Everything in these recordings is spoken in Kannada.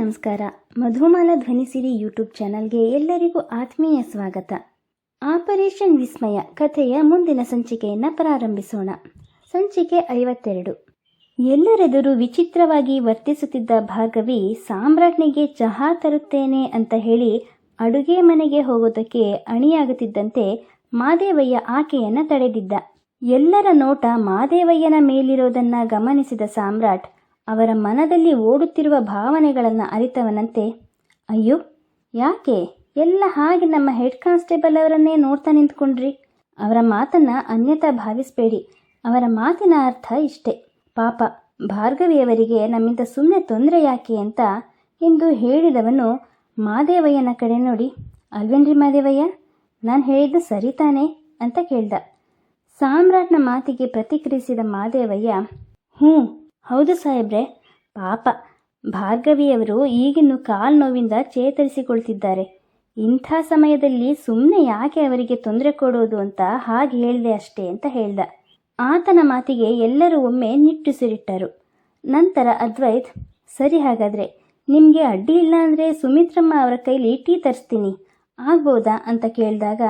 ನಮಸ್ಕಾರ. ಮಧುಮಾಲ ಧ್ವನಿಸಿರಿ ಯೂಟ್ಯೂಬ್ ಚಾನಲ್ಗೆ ಎಲ್ಲರಿಗೂ ಆತ್ಮೀಯ ಸ್ವಾಗತ. ಆಪರೇಷನ್ ವಿಸ್ಮಯ ಕಥೆಯ ಮುಂದಿನ ಸಂಚಿಕೆಯನ್ನು ಪ್ರಾರಂಭಿಸೋಣ. ಸಂಚಿಕೆ ಐವತ್ತೆರಡು. ಎಲ್ಲರೆದುರು ವಿಚಿತ್ರವಾಗಿ ವರ್ತಿಸುತ್ತಿದ್ದ ಭಾಗವಿ ಸಾಮ್ರಾಟ್ನಿಗೆ ಚಹಾ ತರುತ್ತೇನೆ ಅಂತ ಹೇಳಿ ಅಡುಗೆ ಮನೆಗೆ ಹೋಗೋದಕ್ಕೆ ಅಣಿಯಾಗುತ್ತಿದ್ದಂತೆ ಮಾದೇವಯ್ಯ ಆಕೆಯನ್ನು ತಡೆದಿದ್ದ. ಎಲ್ಲರ ನೋಟ ಮಾದೇವಯ್ಯನ ಮೇಲಿರೋದನ್ನ ಗಮನಿಸಿದ ಸಾಮ್ರಾಟ್ ಅವರ ಮನದಲ್ಲಿ ಓಡುತ್ತಿರುವ ಭಾವನೆಗಳನ್ನು ಅರಿತವನಂತೆ, ಅಯ್ಯೋ, ಯಾಕೆ? ಎಲ್ಲ ಹಾಗೆ ನಮ್ಮ ಹೆಡ್ ಕಾನ್ಸ್ಟೇಬಲ್ ಅವರನ್ನೇ ನೋಡ್ತಾ ನಿಂತ್ಕೊಂಡ್ರಿ. ಅವರ ಮಾತನ್ನ ಅನ್ಯತಾ ಭಾವಿಸಬೇಡಿ. ಅವರ ಮಾತಿನ ಅರ್ಥ ಇಷ್ಟೇ. ಪಾಪ, ಭಾರ್ಗವಿಯವರಿಗೆ ನಮ್ಮಿಂದ ಸುಮ್ಮನೆ ತೊಂದರೆ ಯಾಕೆ ಅಂತ ಎಂದು ಹೇಳಿದವನು ಮಾದೇವಯ್ಯನ ಕಡೆ ನೋಡಿ. ಅಲ್ವೇನ್ರಿ ಮಾದೇವಯ್ಯ? ನಾನು ಹೇಳಿದ್ದು ಸರಿ ತಾನೇ? ಅಂತ ಕೇಳ್ದ. ಸಾಮ್ರಾಟ್ನ ಮಾತಿಗೆ ಪ್ರತಿಕ್ರಿಯಿಸಿದ ಮಾದೇವಯ್ಯ ಹ್ಞೂ ಹೌದು ಸಾಹೇಬ್ರೆ. ಪಾಪ, ಭಾರ್ಗವಿಯವರು ಈಗಿನ್ನು ಕಾಲು ನೋವಿಂದ ಚೇತರಿಸಿಕೊಳ್ತಿದ್ದಾರೆ. ಇಂಥ ಸಮಯದಲ್ಲಿ ಸುಮ್ಮನೆ ಯಾಕೆ ಅವರಿಗೆ ತೊಂದರೆ ಕೊಡೋದು ಅಂತ ಹಾಗೆ ಹೇಳಿದೆ ಅಷ್ಟೇ ಅಂತ ಹೇಳ್ದ. ಆತನ ಮಾತಿಗೆ ಎಲ್ಲರೂ ಒಮ್ಮೆ ನಿಟ್ಟುಸಿರಿಟ್ಟರು ನಂತರ ಅದ್ವೈತ್, ಸರಿ ಹಾಗಾದರೆ, ನಿಮಗೆ ಅಡ್ಡಿ ಇಲ್ಲ ಅಂದರೆ ಸುಮಿತ್ರಮ್ಮ ಅವರ ಕೈಲಿ ಟೀ ತರಿಸ್ತೀನಿ, ಆಗ್ಬೋದಾ ಅಂತ ಕೇಳಿದಾಗ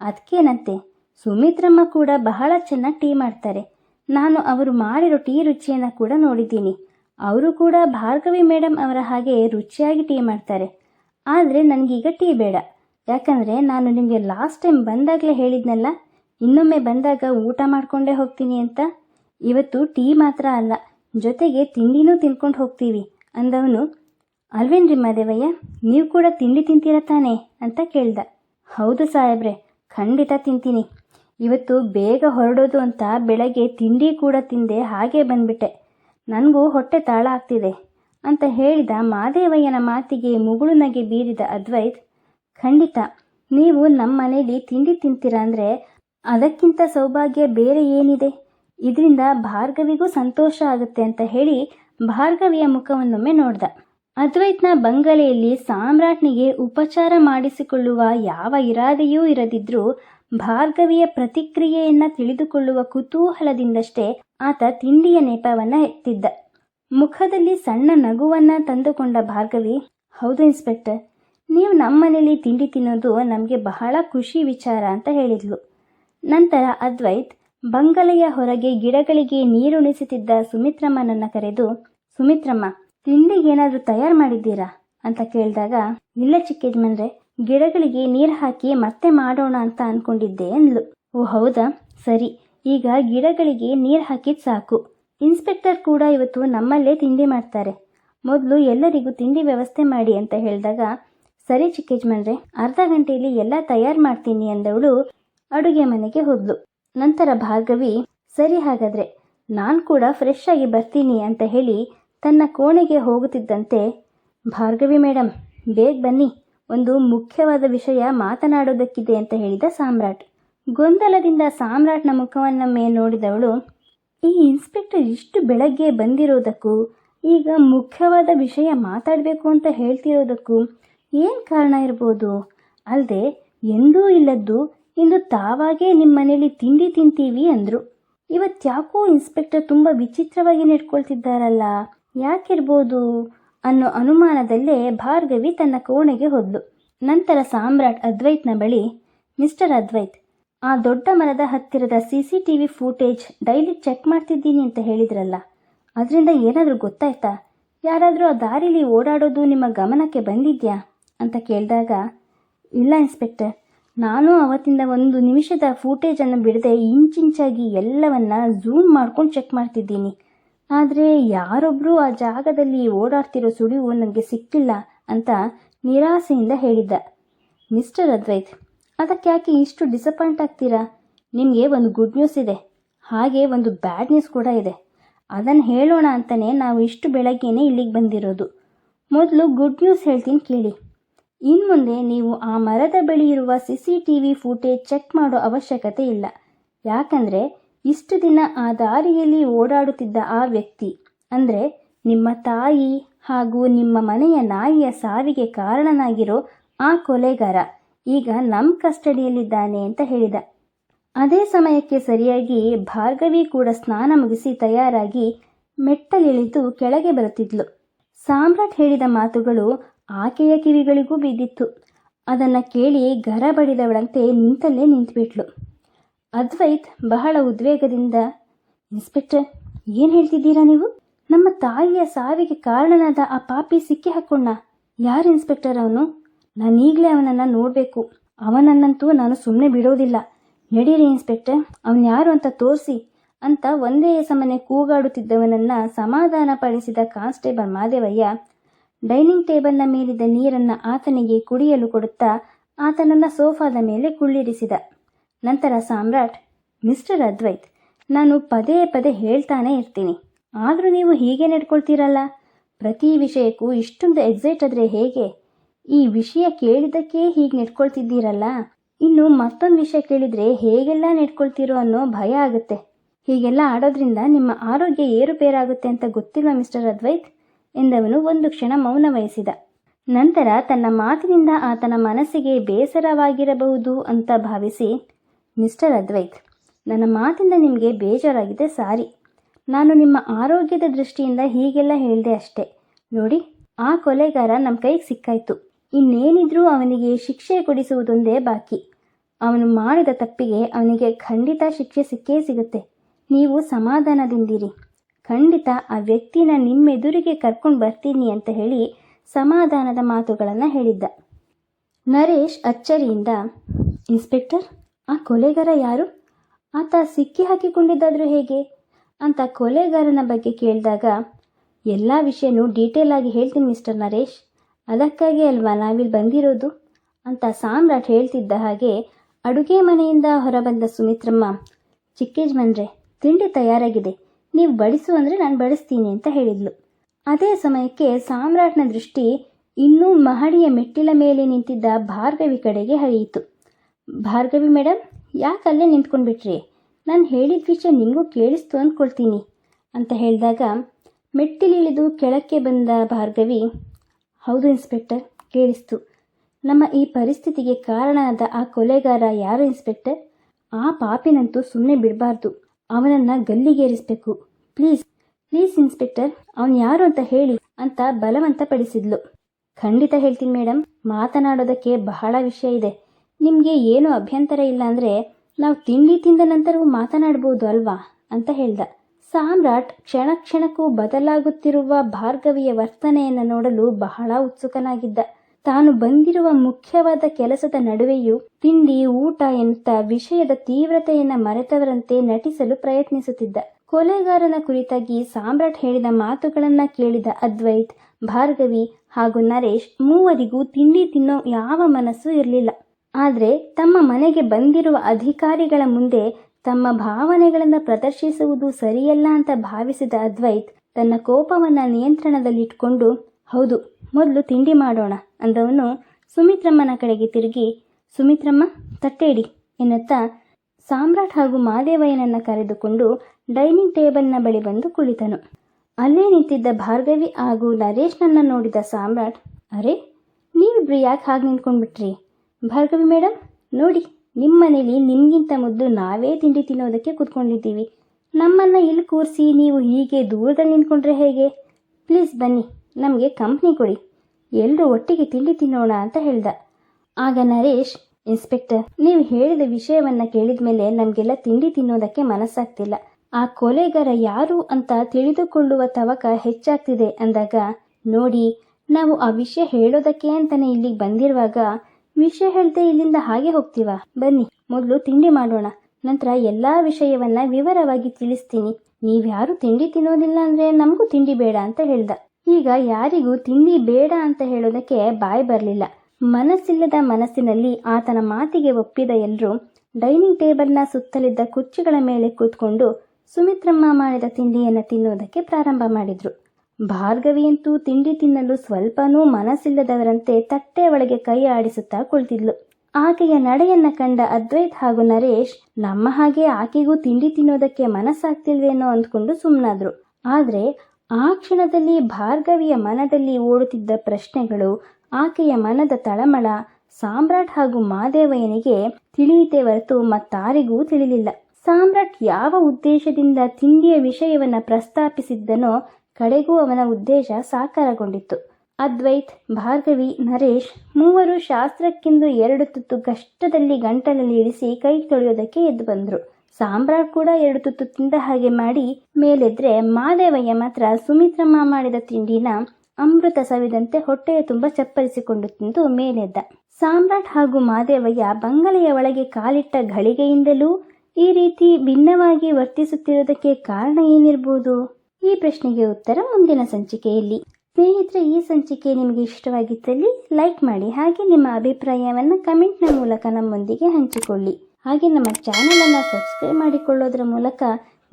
ಅದಕ್ಕೇನಂತೆ ಸುಮಿತ್ರಮ್ಮ ಕೂಡ ಬಹಳ ಚೆನ್ನಾಗಿ ಟೀ ಮಾಡ್ತಾರೆ. ನಾನು ಅವರು ಮಾಡಿರೋ ಟೀ ರುಚಿಯನ್ನು ಕೂಡ ನೋಡಿದ್ದೀನಿ. ಅವರು ಕೂಡ ಭಾರ್ಗವಿ ಮೇಡಮ್ ಅವರ ಹಾಗೆ ರುಚಿಯಾಗಿ ಟೀ ಮಾಡ್ತಾರೆ. ಆದರೆ ನನಗೀಗ ಟೀ ಬೇಡ. ಯಾಕಂದರೆ ನಾನು ನಿಮಗೆ ಲಾಸ್ಟ್ ಟೈಮ್ ಬಂದಾಗಲೇ ಹೇಳಿದ್ನಲ್ಲ, ಇನ್ನೊಮ್ಮೆ ಬಂದಾಗ ಊಟ ಮಾಡಿಕೊಂಡೇ ಹೋಗ್ತೀನಿ ಅಂತ. ಇವತ್ತು ಟೀ ಮಾತ್ರ ಅಲ್ಲ, ಜೊತೆಗೆ ತಿಂಡಿನೂ ತಿನ್ಕೊಂಡು ಹೋಗ್ತೀವಿ ಅಂದವನು ಅಲ್ವೇನ್ರಿ ಮಾದೇವಯ್ಯ, ನೀವು ಕೂಡ ತಿಂಡಿ ತಿಂತೀರ ತಾನೇ? ಅಂತ ಕೇಳ್ದ. ಹೌದು ಸಾಹೇಬ್ರೆ, ಖಂಡಿತ ತಿಂತೀನಿ. ಇವತ್ತು ಬೇಗ ಹೊರಡೋದು ಅಂತ ಬೆಳಗ್ಗೆ ತಿಂಡಿ ಕೂಡ ತಿಂದೆ ಹಾಗೆ ಬಂದ್ಬಿಟ್ಟೆ. ನನಗೂ ಹೊಟ್ಟೆ ತಾಳ ಆಗ್ತಿದೆ ಅಂತ ಹೇಳಿದ ಮಾದೇವಯ್ಯನ ಮಾತಿಗೆ ಮುಗುಳು ನಗೆ ಬೀರಿದ ಅದ್ವೈತ್, ಖಂಡಿತ, ನೀವು ನಮ್ಮ ಮನೇಲಿ ತಿಂಡಿ ತಿಂತೀರ ಅಂದರೆ ಅದಕ್ಕಿಂತ ಸೌಭಾಗ್ಯ ಬೇರೆ ಏನಿದೆ? ಇದರಿಂದ ಭಾರ್ಗವಿಗೂ ಸಂತೋಷ ಆಗುತ್ತೆ ಅಂತ ಹೇಳಿ ಭಾರ್ಗವಿಯ ಮುಖವನ್ನೊಮ್ಮೆ ನೋಡ್ದ. ಅದ್ವೈತ್ನ ಬಂಗಲೆಯಲ್ಲಿ ಸಾಮ್ರಾಟ್ನಿಗೆ ಉಪಚಾರ ಮಾಡಿಸಿಕೊಳ್ಳುವ ಯಾವ ಇರಾದೆಯೂ ಇರದಿದ್ರೂ ಭಾರ್ಗವಿಯ ಪ್ರತಿಕ್ರಿಯೆಯನ್ನ ತಿಳಿದುಕೊಳ್ಳುವ ಕುತೂಹಲದಿಂದಷ್ಟೇ ಆತ ತಿಂಡಿಯ ನೆಪವನ್ನ ಎತ್ತಿದ್ದ. ಮುಖದಲ್ಲಿ ಸಣ್ಣ ನಗುವನ್ನ ತಂದುಕೊಂಡ ಭಾರ್ಗವಿ, ಹೌದು ಇನ್ಸ್ಪೆಕ್ಟರ್, ನೀವು ನಮ್ಮನೇಲಿ ತಿಂಡಿ ತಿನ್ನೋದು ನಮಗೆ ಬಹಳ ಖುಷಿ ವಿಚಾರ ಅಂತ ಹೇಳಿದ್ಲು. ನಂತರ ಅದ್ವೈತ್ ಬಂಗಲೆಯ ಹೊರಗೆ ಗಿಡಗಳಿಗೆ ನೀರುಣಿಸುತ್ತಿದ್ದ ಸುಮಿತ್ರಮ್ಮನನ್ನ ಕರೆದು, ಸುಮಿತ್ರಮ್ಮ ತಿಂಡಿಗೇನಾದರೂ ತಯಾರು ಮಾಡಿದ್ದೀರಾ? ಅಂತ ಕೇಳಿದಾಗ, ಇಲ್ಲ ಚಿಕ್ಕ ಯಜಮಾನ್ರೆ ಗಿಡಗಳಿಗೆ ನೀರು ಹಾಕಿ ಮತ್ತೆ ಮಾಡೋಣ ಅಂತ ಅನ್ಕೊಂಡಿದ್ದೆ ಅಂದ್ಲು. ಓ, ಹೌದಾ? ಸರಿ. ಈಗ ಗಿಡಗಳಿಗೆ ನೀರು ಹಾಕಿದ್ ಸಾಕು. ಇನ್ಸ್ಪೆಕ್ಟರ್ ಕೂಡ ಇವತ್ತು ನಮ್ಮಲ್ಲೇ ತಿಂಡಿ ಮಾಡ್ತಾರೆ. ಮೊದಲು ಎಲ್ಲರಿಗೂ ತಿಂಡಿ ವ್ಯವಸ್ಥೆ ಮಾಡಿ ಅಂತ ಹೇಳಿದಾಗ, ಸರಿ ಚಿಕ್ಕ ಮನ್ರೆ ಅರ್ಧ ಗಂಟೆಯಲ್ಲಿ ಎಲ್ಲ ತಯಾರು ಮಾಡ್ತೀನಿ ಅಂದವಳು ಅಡುಗೆ ಮನೆಗೆ ಹೋದ್ಲು. ನಂತರ ಭಾರ್ಗವಿ, ಸರಿ ಹಾಗಾದ್ರೆ, ನಾನು ಕೂಡ ಫ್ರೆಶ್ ಆಗಿ ಬರ್ತೀನಿ ಅಂತ ಹೇಳಿ ತನ್ನ ಕೋಣೆಗೆ ಹೋಗುತ್ತಿದ್ದಂತೆ, ಭಾರ್ಗವಿ ಮೇಡಮ್ ಬೇಗ ಬನ್ನಿ. ಒಂದು ಮುಖ್ಯವಾದ ವಿಷಯ ಮಾತನಾಡೋದಕ್ಕಿದೆ ಅಂತ ಹೇಳಿದ ಸಾಮ್ರಾಟ್. ಗೊಂದಲದಿಂದ ಸಾಮ್ರಾಟ್ನ ಮುಖವನ್ನೊಮ್ಮೆ ನೋಡಿದವಳು, ಈ ಇನ್ಸ್ಪೆಕ್ಟರ್ ಇಷ್ಟು ಬೆಳಗ್ಗೆ ಬಂದಿರೋದಕ್ಕೂ, ಈಗ ಮುಖ್ಯವಾದ ವಿಷಯ ಮಾತಾಡಬೇಕು ಅಂತ ಹೇಳ್ತಿರೋದಕ್ಕೂ ಏನು ಕಾರಣ ಇರ್ಬೋದು? ಅಲ್ಲದೆ ಎಂದೂ ಇಲ್ಲದ್ದು ಇಂದು ತಾವಾಗೇ ನಿಮ್ಮ ಮನೇಲಿ ತಿಂಡಿ ತಿಂತೀವಿ ಅಂದರು. ಇವತ್ತ್ಯಾಕೋ ಇನ್ಸ್ಪೆಕ್ಟರ್ ತುಂಬ ವಿಚಿತ್ರವಾಗಿ ನಡ್ಕೊಳ್ತಿದ್ದಾರಲ್ಲ, ಯಾಕಿರ್ಬೋದು? ಅನ್ನೋ ಅನುಮಾನದಲ್ಲೇ ಭಾರ್ಗವಿ ತನ್ನ ಕೋಣೆಗೆ ಹೋದ್ಲು ನಂತರ ಸಾಮ್ರಾಟ್ ಅದ್ವೈತ್ನ ಬಳಿ, ಮಿಸ್ಟರ್ ಅದ್ವೈತ್, ಆ ದೊಡ್ಡ ಮರದ ಹತ್ತಿರದ C C T V footage daily check ಮಾಡ್ತಿದ್ದೀನಿ ಅಂತ ಹೇಳಿದ್ರಲ್ಲ, ಅದರಿಂದ ಏನಾದರೂ ಗೊತ್ತಾಯ್ತಾ? ಯಾರಾದರೂ ಆ ದಾರಿಲಿ ಓಡಾಡೋದು ನಿಮ್ಮ ಗಮನಕ್ಕೆ ಬಂದಿದ್ಯಾ? ಅಂತ ಕೇಳಿದಾಗ, ಇಲ್ಲ ಇನ್ಸ್ಪೆಕ್ಟರ್, ನಾನು ಅವತ್ತಿಂದ ಒಂದು ನಿಮಿಷದ ಫೂಟೇಜನ್ನು ಬಿಡದೆ ಇಂಚಿಂಚಾಗಿ ಎಲ್ಲವನ್ನ ಝೂಮ್ ಮಾಡ್ಕೊಂಡು ಚೆಕ್ ಮಾಡ್ತಿದ್ದೀನಿ. ಆದರೆ ಯಾರೊಬ್ಬರೂ ಆ ಜಾಗದಲ್ಲಿ ಓಡಾಡ್ತಿರೋ ಸುಳಿವು ನನಗೆ ಸಿಕ್ಕಿಲ್ಲ ಅಂತ ನಿರಾಸೆಯಿಂದ ಹೇಳಿದ್ದ. ಮಿಸ್ಟರ್ ಅದ್ವೈತ್, ಅದಕ್ಕೆ ಯಾಕೆ ಇಷ್ಟು ಡಿಸಪಾಯಿಂಟ್ ಆಗ್ತೀರಾ? ನಿಮಗೆ ಒಂದು ಗುಡ್ ನ್ಯೂಸ್ ಇದೆ. ಹಾಗೆ ಒಂದು ಬ್ಯಾಡ್ ನ್ಯೂಸ್ ಕೂಡ ಇದೆ. ಅದನ್ನು ಹೇಳೋಣ ಅಂತಲೇ ನಾವು ಇಷ್ಟು ಬೆಳಗ್ಗೆನೇ ಇಲ್ಲಿಗೆ ಬಂದಿರೋದು. ಮೊದಲು ಗುಡ್ ನ್ಯೂಸ್ ಹೇಳ್ತೀನಿ ಕೇಳಿ. ಇನ್ನು ಮುಂದೆ ನೀವು ಆ ಮರದ ಬಳಿ ಇರುವ C C T V footage check ಮಾಡೋ ಅವಶ್ಯಕತೆ ಇಲ್ಲ. ಯಾಕಂದರೆ ಇಷ್ಟು ದಿನ ಆ ದಾರಿಯಲ್ಲಿ ಓಡಾಡುತ್ತಿದ್ದ ಆ ವ್ಯಕ್ತಿ, ಅಂದರೆ ನಿಮ್ಮ ತಾಯಿ ಹಾಗೂ ನಿಮ್ಮ ಮನೆಯ ನಾಯಿಯ ಸಾವಿಗೆ ಕಾರಣನಾಗಿರೋ ಆ ಕೊಲೆಗಾರ ಈಗ ನಮ್ಮ ಕಸ್ಟಡಿಯಲ್ಲಿದ್ದಾನೆ ಅಂತ ಹೇಳಿದ. ಅದೇ ಸಮಯಕ್ಕೆ ಸರಿಯಾಗಿ ಭಾರ್ಗವಿ ಕೂಡ ಸ್ನಾನ ಮುಗಿಸಿ ತಯಾರಾಗಿ ಮೆಟ್ಟಲಿಳಿದು ಕೆಳಗೆ ಬರುತ್ತಿದ್ಲು. ಸಾಮ್ರಾಟ್ ಹೇಳಿದ ಮಾತುಗಳು ಆಕೆಯ ಕಿವಿಗಳಿಗೂ ಬಿದ್ದಿತ್ತು. ಅದನ್ನು ಕೇಳಿ ಗರ ಬಡಿದವಳಂತೆ ನಿಂತಲ್ಲೇ ನಿಂತುಬಿಟ್ಲು. ಅದ್ವೈತ್ ಬಹಳ ಉದ್ವೇಗದಿಂದ, ಇನ್ಸ್ಪೆಕ್ಟರ್, ಏನು ಹೇಳ್ತಿದ್ದೀರಾ ನೀವು? ನಮ್ಮ ತಾಯಿಯ ಸಾವಿಗೆ ಕಾರಣನಾದ ಆ ಪಾಪಿ ಸಿಕ್ಕಿ ಹಾಕೊಂಡ ಯಾರು ಇನ್ಸ್ಪೆಕ್ಟರ್ ಅವನು? ನಾನೀಗಲೇ ಅವನನ್ನು ನೋಡಬೇಕು. ಅವನನ್ನಂತೂ ನಾನು ಸುಮ್ಮನೆ ಬಿಡೋದಿಲ್ಲ. ನಡೀರಿ ಇನ್ಸ್ಪೆಕ್ಟರ್, ಅವನು ಯಾರು ಅಂತ ತೋರಿಸಿ ಅಂತ ಒಂದೇ ಸಮನೆ ಕೂಗಾಡುತ್ತಿದ್ದವನನ್ನ ಸಮಾಧಾನಪಡಿಸಿದ ಕಾನ್ಸ್ಟೇಬಲ್ ಮಾದೇವಯ್ಯ, ಡೈನಿಂಗ್ ಟೇಬಲ್ನ ಮೇಲಿದ್ದ ನೀರನ್ನು ಆತನಿಗೆ ಕುಡಿಯಲು ಕೊಡುತ್ತಾ ಆತನನ್ನು ಸೋಫಾದ ಮೇಲೆ ಕುಳ್ಳಿರಿಸಿದ. ನಂತರ ಸಾಮ್ರಾಟ್, ಮಿಸ್ಟರ್ ಅದ್ವೈತ್, ನಾನು ಪದೇ ಪದೇ ಹೇಳ್ತಾನೆ ಇರ್ತೀನಿ. ಆದರೂ ನೀವು ಹೀಗೆ ನಡ್ಕೊಳ್ತೀರಲ್ಲ? ಪ್ರತಿ ವಿಷಯಕ್ಕೂ ಇಷ್ಟೊಂದು ಎಕ್ಸೈಟ್ ಆದರೆ ಹೇಗೆ? ಈ ವಿಷಯ ಕೇಳಿದ್ದಕ್ಕೆ ಹೀಗೆ ನಡ್ಕೊಳ್ತಿದ್ದೀರಲ್ಲ? ಇನ್ನು ಮತ್ತೊಂದು ವಿಷಯ ಕೇಳಿದರೆ ಹೇಗೆಲ್ಲ ನಡ್ಕೊಳ್ತೀರೋ ಅನ್ನೋ ಭಯ ಆಗುತ್ತೆ. ಹೀಗೆಲ್ಲ ಆಡೋದ್ರಿಂದ ನಿಮ್ಮ ಆರೋಗ್ಯ ಏರುಪೇರಾಗುತ್ತೆ ಅಂತ ಗೊತ್ತಿಲ್ವಾ ಮಿಸ್ಟರ್ ಅದ್ವೈತ್? ಎಂದವನು ಒಂದು ಕ್ಷಣ ಮೌನ ವಹಿಸಿದ. ನಂತರ ತನ್ನ ಮಾತಿನಿಂದ ಆತನ ಮನಸ್ಸಿಗೆ ಬೇಸರವಾಗಿರಬಹುದು ಅಂತ ಭಾವಿಸಿ ಮಿಸ್ಟರ್ ಅದ್ವೈತ್ ನನ್ನ ಮಾತಿಂದ ನಿಮಗೆ ಬೇಜಾರಾಗಿದೆ, ಸಾರಿ. ನಾನು ನಿಮ್ಮ ಆರೋಗ್ಯದ ದೃಷ್ಟಿಯಿಂದ ಹೀಗೆಲ್ಲ ಹೇಳಿದೆ ಅಷ್ಟೇ. ನೋಡಿ, ಆ ಕೊಲೆಗಾರ ನಮ್ಮ ಕೈಗೆ ಸಿಕ್ಕಾಯ್ತು. ಇನ್ನೇನಿದ್ರೂ ಅವನಿಗೆ ಶಿಕ್ಷೆ ಕೊಡಿಸುವುದೊಂದೇ ಬಾಕಿ. ಅವನು ಮಾಡಿದ ತಪ್ಪಿಗೆ ಅವನಿಗೆ ಖಂಡಿತ ಶಿಕ್ಷೆ ಸಿಕ್ಕೇ ಸಿಗುತ್ತೆ. ನೀವು ಸಮಾಧಾನದಿಂದಿರಿ. ಖಂಡಿತ ಆ ವ್ಯಕ್ತಿನ ನಿಮ್ಮೆದುರಿಗೆ ಕರ್ಕೊಂಡು ಬರ್ತೀನಿ ಅಂತ ಹೇಳಿ ಸಮಾಧಾನದ ಮಾತುಗಳನ್ನು ಹೇಳಿದ್ದ. ನರೇಶ್ ಅಚ್ಚರಿಯಿಂದ, ಇನ್ಸ್ಪೆಕ್ಟರ್ ಆ ಕೊಲೆಗಾರ ಯಾರು? ಆತ ಸಿಕ್ಕಿ ಹಾಕಿಕೊಂಡಿದ್ದಾದರೂ ಹೇಗೆ? ಅಂತ ಕೊಲೆಗಾರನ ಬಗ್ಗೆ ಕೇಳಿದಾಗ, ಎಲ್ಲ ವಿಷಯನೂ ಡೀಟೇಲ್ ಆಗಿ ಹೇಳ್ತೀನಿ ಮಿಸ್ಟರ್ ನರೇಶ್. ಅದಕ್ಕಾಗಿ ಅಲ್ವಾ ನಾವಿಲ್ಲಿ ಬಂದಿರೋದು? ಅಂತ ಸಾಮ್ರಾಟ್ ಹೇಳ್ತಿದ್ದ ಹಾಗೆ ಅಡುಗೆ ಮನೆಯಿಂದ ಹೊರಬಂದ ಸುಮಿತ್ರಮ್ಮ, ಚಿಕ್ಕೇಜ್ಮನ್ರೆ, ತಿಂಡಿ ತಯಾರಾಗಿದೆ. ನೀವು ಬಡಿಸು ಅಂದರೆ ನಾನು ಬಡಿಸ್ತೀನಿ ಅಂತ ಹೇಳಿದ್ಲು. ಅದೇ ಸಮಯಕ್ಕೆ ಸಾಮ್ರಾಟ್ನ ದೃಷ್ಟಿ ಇನ್ನೂ ಮಹಡಿಯ ಮೆಟ್ಟಿಲ ಮೇಲೆ ನಿಂತಿದ್ದ ಭಾರ್ಗವಿ ಕಡೆಗೆ ಹರಿಯಿತು. ಭಾರ್ಗವಿ ಮೇಡಮ್ ಯಾಕೆ ಅಲ್ಲೇ ನಿಂತ್ಕೊಂಡ್ಬಿಟ್ರಿ? ನಾನು ಹೇಳಿದ ವಿಷಯ ನಿಮಗೂ ಕೇಳಿಸ್ತು ಅಂದ್ಕೊಳ್ತೀನಿ ಅಂತ ಹೇಳಿದಾಗ ಮೆಟ್ಟಿಲಿಳಿದು ಕೆಳಕ್ಕೆ ಬಂದ ಭಾರ್ಗವಿ, ಹೌದು ಇನ್ಸ್ಪೆಕ್ಟರ್, ಕೇಳಿಸ್ತು. ನಮ್ಮ ಈ ಪರಿಸ್ಥಿತಿಗೆ ಕಾರಣನಾದ ಆ ಕೊಲೆಗಾರ ಯಾರು ಇನ್ಸ್ಪೆಕ್ಟರ್? ಆ ಪಾಪಿನಂತೂ ಸುಮ್ಮನೆ ಬಿಡಬಾರ್ದು. ಅವನನ್ನು ಗಲ್ಲಿಗೇರಿಸಬೇಕು. ಪ್ಲೀಸ್ ಪ್ಲೀಸ್ ಇನ್ಸ್ಪೆಕ್ಟರ್, ಅವನು ಯಾರು ಅಂತ ಹೇಳಿ ಅಂತ ಬಲವಂತ ಪಡಿಸಿದ್ಲು ಖಂಡಿತ ಹೇಳ್ತೀನಿ ಮೇಡಮ್ ಮಾತನಾಡೋದಕ್ಕೆ ಬಹಳ ವಿಷಯ ಇದೆ. ನಿಮಗೆ ಏನು ಅಭ್ಯಂತರ ಇಲ್ಲ ಅಂದರೆ ನಾವು ತಿಂಡಿ ತಿಂದ ನಂತರವೂ ಮಾತನಾಡ್ಬೋದು ಅಲ್ವಾ? ಅಂತ ಹೇಳ್ದ. ಸಾಮ್ರಾಟ್ ಕ್ಷಣ ಕ್ಷಣಕ್ಕೂ ಬದಲಾಗುತ್ತಿರುವ ಭಾರ್ಗವಿಯ ವರ್ತನೆಯನ್ನು ನೋಡಲು ಬಹಳ ಉತ್ಸುಕನಾಗಿದ್ದ. ತಾನು ಬಂದಿರುವ ಮುಖ್ಯವಾದ ಕೆಲಸದ ನಡುವೆಯೂ ತಿಂಡಿ, ಊಟ ಎನ್ನುತ್ತಾ ವಿಷಯದ ತೀವ್ರತೆಯನ್ನು ಮರೆತವರಂತೆ ನಟಿಸಲು ಪ್ರಯತ್ನಿಸುತ್ತಿದ್ದ. ಕೊಲೆಗಾರನ ಕುರಿತಾಗಿ ಸಾಮ್ರಾಟ್ ಹೇಳಿದ ಮಾತುಗಳನ್ನು ಕೇಳಿದ ಅದ್ವೈತ್, ಭಾರ್ಗವಿ ಹಾಗೂ ನರೇಶ್ ಮೂವರಿಗೂ ತಿಂಡಿ ತಿನ್ನೋ ಯಾವ ಮನಸ್ಸು ಇರಲಿಲ್ಲ. ಆದರೆ ತಮ್ಮ ಮನೆಗೆ ಬಂದಿರುವ ಅಧಿಕಾರಿಗಳ ಮುಂದೆ ತಮ್ಮ ಭಾವನೆಗಳನ್ನು ಪ್ರದರ್ಶಿಸುವುದು ಸರಿಯಲ್ಲ ಅಂತ ಭಾವಿಸಿದ ಅದ್ವೈತ್ ತನ್ನ ಕೋಪವನ್ನು ನಿಯಂತ್ರಣದಲ್ಲಿಟ್ಕೊಂಡು, ಹೌದು, ಮೊದಲು ತಿಂಡಿ ಮಾಡೋಣ ಅಂದವನು ಸುಮಿತ್ರಮ್ಮನ ಕಡೆಗೆ ತಿರುಗಿ, ಸುಮಿತ್ರಮ್ಮ ತಟ್ಟೇಡಿ ಎನ್ನುತ್ತಾ ಸಾಮ್ರಾಟ್ ಹಾಗೂ ಮಾದೇವಯ್ಯನನ್ನು ಕರೆದುಕೊಂಡು ಡೈನಿಂಗ್ ಟೇಬಲ್ನ ಬಳಿ ಬಂದು ಕುಳಿತನು. ಅಲ್ಲೇ ನಿಂತಿದ್ದ ಭಾರ್ಗವಿ ಹಾಗೂ ನರೇಶ್ನನ್ನು ನೋಡಿದ ಸಾಮ್ರಾಟ್, ಅರೆ, ನೀವಿಬ್ರು ಯಾಕೆ ಹಾಗೆ ನಿಂತ್ಕೊಂಡ್ಬಿಟ್ರಿ? ಭಾರ್ಗವಿ ಮೇಡಮ್ ನೋಡಿ ನಿಮ್ಮ ಮನೇಲಿ ನಿಮಗಿಂತ ಮೊದಲು ನಾವೇ ತಿಂಡಿ ತಿನ್ನೋದಕ್ಕೆ ಕೂತ್ಕೊಂಡಿದ್ದೀವಿ. ನಮ್ಮನ್ನು ಇಲ್ಲಿ ಕೂರಿಸಿ ನೀವು ಹೀಗೆ ದೂರದಲ್ಲಿ ನಿಂತ್ಕೊಂಡ್ರೆ ಹೇಗೆ? ಪ್ಲೀಸ್ ಬನ್ನಿ, ನಮಗೆ ಕಂಪ್ನಿ ಕೊಡಿ. ಎಲ್ಲರೂ ಒಟ್ಟಿಗೆ ತಿಂಡಿ ತಿನ್ನೋಣ ಅಂತ ಹೇಳ್ದ. ಆಗ ನರೇಶ್, ಇನ್ಸ್ಪೆಕ್ಟರ್, ನೀವು ಹೇಳಿದ ವಿಷಯವನ್ನು ಕೇಳಿದ ಮೇಲೆ ನಮಗೆಲ್ಲ ತಿಂಡಿ ತಿನ್ನೋದಕ್ಕೆ ಮನಸ್ಸಾಗ್ತಿಲ್ಲ. ಆ ಕೊಲೆಗಾರ ಯಾರು ಅಂತ ತಿಳಿದುಕೊಳ್ಳುವ ತವಕ ಹೆಚ್ಚಾಗ್ತಿದೆ ಅಂದಾಗ, ನೋಡಿ, ನಾವು ಆ ವಿಷಯ ಹೇಳೋದಕ್ಕೆ ಅಂತಲೇ ಇಲ್ಲಿಗೆ ಬಂದಿರುವಾಗ ವಿಷಯ ಹೇಳ್ದೆ ಇಲ್ಲಿಂದ ಹಾಗೆ ಹೋಗ್ತೀವಾ? ಬನ್ನಿ, ಮೊದಲು ತಿಂಡಿ ಮಾಡೋಣ. ನಂತರ ಎಲ್ಲ ವಿಷಯವನ್ನ ವಿವರವಾಗಿ ತಿಳಿಸ್ತೀನಿ. ನೀವ್ಯಾರು ತಿಂಡಿ ತಿನ್ನೋದಿಲ್ಲ ಅಂದ್ರೆ ನಮಗೂ ತಿಂಡಿ ಬೇಡ ಅಂತ ಹೇಳ್ದ. ಈಗ ಯಾರಿಗೂ ತಿಂಡಿ ಬೇಡ ಅಂತ ಹೇಳೋದಕ್ಕೆ ಬಾಯಿ ಬರಲಿಲ್ಲ. ಮನಸ್ಸಿಲ್ಲದ ಮನಸ್ಸಿನಲ್ಲಿ ಆತನ ಮಾತಿಗೆ ಒಪ್ಪಿದ ಎಲ್ಲರೂ ಡೈನಿಂಗ್ ಟೇಬಲ್ನ ಸುತ್ತಲಿದ್ದ ಕುರ್ಚಿಗಳ ಮೇಲೆ ಕೂತ್ಕೊಂಡು ಸುಮಿತ್ರಮ್ಮ ಮಾಡಿದ ತಿಂಡಿಯನ್ನು ತಿನ್ನೋದಕ್ಕೆ ಪ್ರಾರಂಭ ಮಾಡಿದ್ರು. ಭಾರ್ಗವಿಯಂತೂ ತಿಂಡಿ ತಿನ್ನಲು ಸ್ವಲ್ಪನೂ ಮನಸ್ಸಿಲ್ಲದವರಂತೆ ತಟ್ಟೆ ಒಳಗೆ ಕೈ ಆಡಿಸುತ್ತಾ ಕುಳಿತಿದ್ಲು. ಆಕೆಯ ನಡೆಯನ್ನ ಕಂಡ ಅದ್ವೈತ್ ಹಾಗೂ ನರೇಶ್, ನಮ್ಮ ಹಾಗೆ ಆಕೆಗೂ ತಿಂಡಿ ತಿನ್ನೋದಕ್ಕೆ ಮನಸ್ಸಾಗ್ತಿಲ್ವೇನೋ ಅಂದ್ಕೊಂಡು ಸುಮ್ಮನಾದ್ರು ಆದ್ರೆ ಆ ಕ್ಷಣದಲ್ಲಿ ಭಾರ್ಗವಿಯ ಮನದಲ್ಲಿ ಓಡುತ್ತಿದ್ದ ಪ್ರಶ್ನೆಗಳು, ಆಕೆಯ ಮನದ ತಳಮಳ, ಸಾಮ್ರಾಟ್ ಹಾಗೂ ಮಾದೇವಯ್ಯನಿಗೆ ತಿಳಿಯಿತೆ ಹೊರತು ಮತ್ತಾರಿಗೂ ತಿಳಿಲಿಲ್ಲ. ಸಾಮ್ರಾಟ್ ಯಾವ ಉದ್ದೇಶದಿಂದ ತಿಂಡಿಯ ವಿಷಯವನ್ನ ಪ್ರಸ್ತಾಪಿಸಿದ್ದನೋ ಕಡೆಗೂ ಅವನ ಉದ್ದೇಶ ಸಾಕಾರಗೊಂಡಿತ್ತು. ಅದ್ವೈತ್, ಭಾರ್ಗವಿ, ನರೇಶ್ ಮೂವರು ಶಾಸ್ತ್ರಕ್ಕೆಂದು ಎರಡು ತುತ್ತು ಕಷ್ಟದಲ್ಲಿ ಗಂಟಲಲ್ಲಿ ಇಳಿಸಿ ಕೈ ತೊಳೆಯೋದಕ್ಕೆ ಎದ್ದು ಬಂದರು. ಸಾಮ್ರಾಟ್ ಕೂಡ ಎರಡು ತುತ್ತು ತಿಂದ ಹಾಗೆ ಮಾಡಿ ಮೇಲೆದ್ರೆ ಮಾದೇವಯ್ಯ ಮಾತ್ರ ಸುಮಿತ್ರಮ್ಮ ಮಾಡಿದ ತಿಂಡಿನ ಅಮೃತ ಸವಿದಂತೆ ಹೊಟ್ಟೆಯ ತುಂಬ ಚಪ್ಪರಿಸಿಕೊಂಡು ತಿಂದು ಮೇಲೆದ್ದ. ಸಾಮ್ರಾಟ್ ಹಾಗೂ ಮಾದೇವಯ್ಯ ಬಂಗಲೆಯ ಒಳಗೆ ಕಾಲಿಟ್ಟ ಘಳಿಗೆಯಿಂದಲೂ ಈ ರೀತಿ ಭಿನ್ನವಾಗಿ ವರ್ತಿಸುತ್ತಿರುವುದಕ್ಕೆ ಕಾರಣ ಏನಿರ್ಬೋದು? ಈ ಪ್ರಶ್ನೆಗೆ ಉತ್ತರ ಮುಂದಿನ ಸಂಚಿಕೆಯಲ್ಲಿ. ಸ್ನೇಹಿತರೆ, ಈ ಸಂಚಿಕೆ ನಿಮಗೆ ಇಷ್ಟವಾಗಿದ್ದಲ್ಲಿ ಲೈಕ್ ಮಾಡಿ ಹಾಗೆ ನಿಮ್ಮ ಅಭಿಪ್ರಾಯವನ್ನು ಕಮೆಂಟ್ನ ಮೂಲಕ ನಮ್ಮೊಂದಿಗೆ ಹಂಚಿಕೊಳ್ಳಿ. ಹಾಗೆ ನಮ್ಮ ಚಾನಲನ್ನು ಸಬ್ಸ್ಕ್ರೈಬ್ ಮಾಡಿಕೊಳ್ಳೋದರ ಮೂಲಕ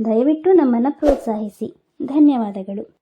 ದಯವಿಟ್ಟು ನಮ್ಮನ್ನು ಪ್ರೋತ್ಸಾಹಿಸಿ. ಧನ್ಯವಾದಗಳು.